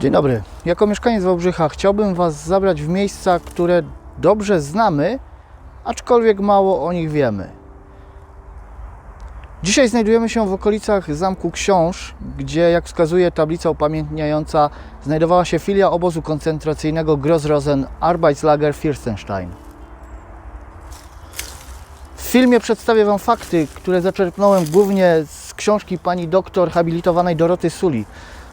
Dzień dobry. Jako mieszkaniec Wałbrzycha chciałbym Was zabrać w miejsca, które dobrze znamy, aczkolwiek mało o nich wiemy. Dzisiaj znajdujemy się w okolicach Zamku Książ, gdzie, jak wskazuje tablica upamiętniająca, znajdowała się filia obozu koncentracyjnego Grossrosen Arbeitslager Fürstenstein. W filmie przedstawię Wam fakty, które zaczerpnąłem głównie z książki pani doktor habilitowanej Doroty Suli,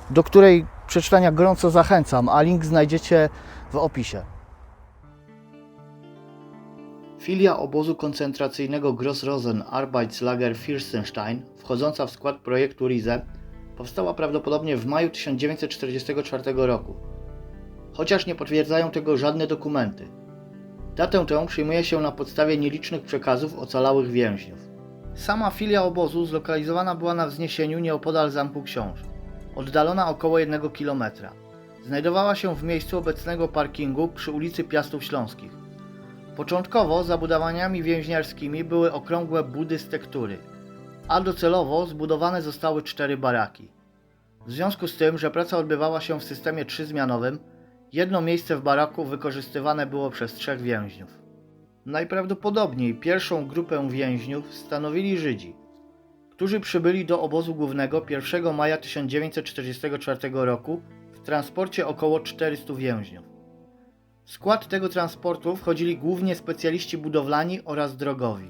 do której przeczytania gorąco zachęcam, a link znajdziecie w opisie. Filia obozu koncentracyjnego Grossrosen Arbeitslager Fürstenstein, wchodząca w skład projektu RIZE, powstała prawdopodobnie w maju 1944 roku. Chociaż nie potwierdzają tego żadne dokumenty. Datę tę przyjmuje się na podstawie nielicznych przekazów ocalałych więźniów. Sama filia obozu zlokalizowana była na wzniesieniu nieopodal Zamku Książ oddalona około 1 km. Znajdowała się w miejscu obecnego parkingu przy ulicy Piastów Śląskich. Początkowo zabudowaniami więźniarskimi były okrągłe budy z tektury, a docelowo zbudowane zostały cztery baraki. W związku z tym, że praca odbywała się w systemie trzyzmianowym, jedno miejsce w baraku wykorzystywane było przez trzech więźniów. Najprawdopodobniej pierwszą grupę więźniów stanowili Żydzi, którzy przybyli do obozu głównego 1 maja 1944 roku w transporcie około 400 więźniów. W skład tego transportu wchodzili głównie specjaliści budowlani oraz drogowi.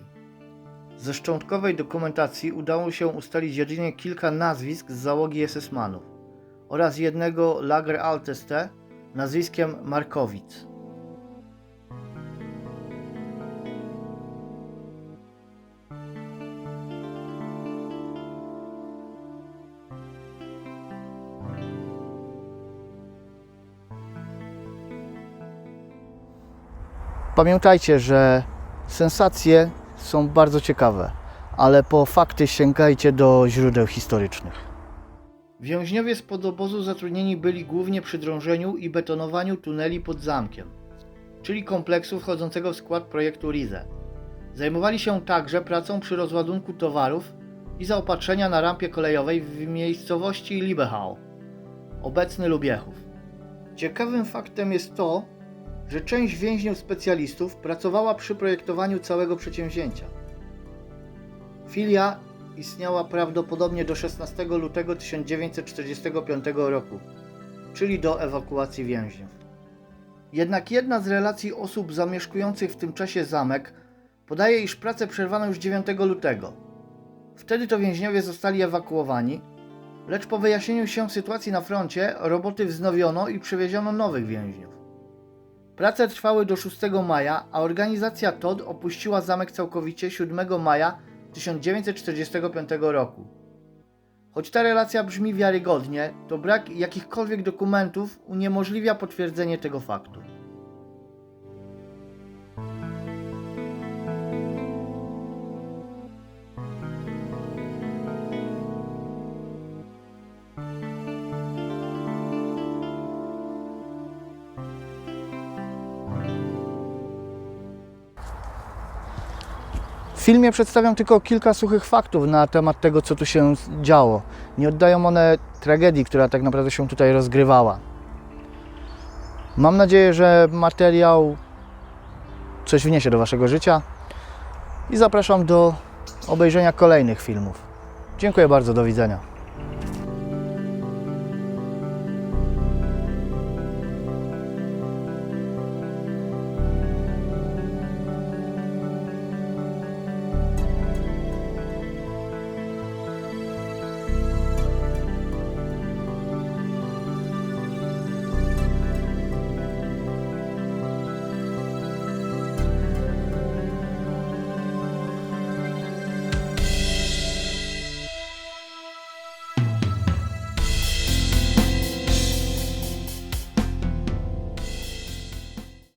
Ze szczątkowej dokumentacji udało się ustalić jedynie kilka nazwisk z załogi SS-manów oraz jednego Lager Alteste nazwiskiem Markowic. Pamiętajcie, że sensacje są bardzo ciekawe, ale po fakty sięgajcie do źródeł historycznych. Więźniowie spod obozu zatrudnieni byli głównie przy drążeniu i betonowaniu tuneli pod zamkiem, czyli kompleksu wchodzącego w skład projektu RIZE. Zajmowali się także pracą przy rozładunku towarów i zaopatrzenia na rampie kolejowej w miejscowości Libechau, obecny Lubiechów. Ciekawym faktem jest to, że część więźniów specjalistów pracowała przy projektowaniu całego przedsięwzięcia. Filia istniała prawdopodobnie do 16 lutego 1945 roku, czyli do ewakuacji więźniów. Jednak jedna z relacji osób zamieszkujących w tym czasie zamek podaje, iż pracę przerwano już 9 lutego. Wtedy to więźniowie zostali ewakuowani, lecz po wyjaśnieniu się sytuacji na froncie roboty wznowiono i przywieziono nowych więźniów. Prace trwały do 6 maja, a organizacja TOD opuściła zamek całkowicie 7 maja 1945 roku. Choć ta relacja brzmi wiarygodnie, to brak jakichkolwiek dokumentów uniemożliwia potwierdzenie tego faktu. W filmie przedstawiam tylko kilka suchych faktów na temat tego, co tu się działo. Nie oddają one tragedii, która tak naprawdę się tutaj rozgrywała. Mam nadzieję, że materiał coś wniesie do Waszego życia i zapraszam do obejrzenia kolejnych filmów. Dziękuję bardzo, do widzenia.